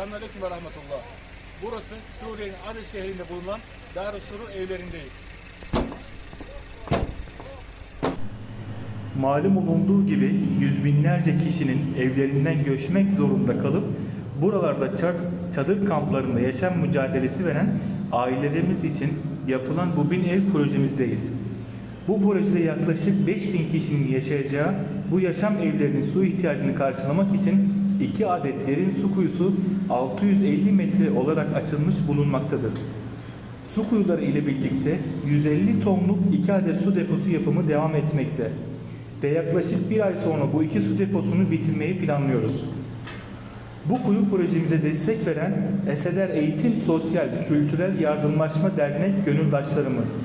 Selamünaleyküm ve rahmetullah. Burası Suriye'nin Adil şehrinde bulunan Darüssurur evlerindeyiz. Malum olunduğu gibi yüz binlerce kişinin evlerinden göçmek zorunda kalıp buralarda çad- çadır kamplarında yaşam mücadelesi veren ailelerimiz için yapılan bu bin ev projemizdeyiz. Bu projede yaklaşık 5000 kişinin yaşayacağı bu yaşam evlerinin su ihtiyacını karşılamak için iki adet derin su kuyusu 650 metre olarak açılmış bulunmaktadır. Su kuyuları ile birlikte 150 tonluk iki adet su deposu yapımı devam etmekte. Ve yaklaşık bir ay sonra bu iki su deposunu bitirmeyi planlıyoruz. Bu kuyu projemize destek veren Eseder Eğitim Sosyal Kültürel Yardımlaşma Dernek gönüldaşlarımız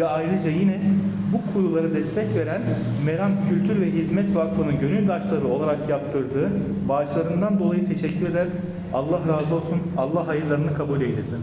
ve ayrıca yine bu kuyulara destek veren Meram Kültür ve Hizmet Vakfı'nın gönüldaşları olarak yaptırdığı bağışlarından dolayı teşekkür eder. Allah razı olsun. Allah hayırlarını kabul eylesin.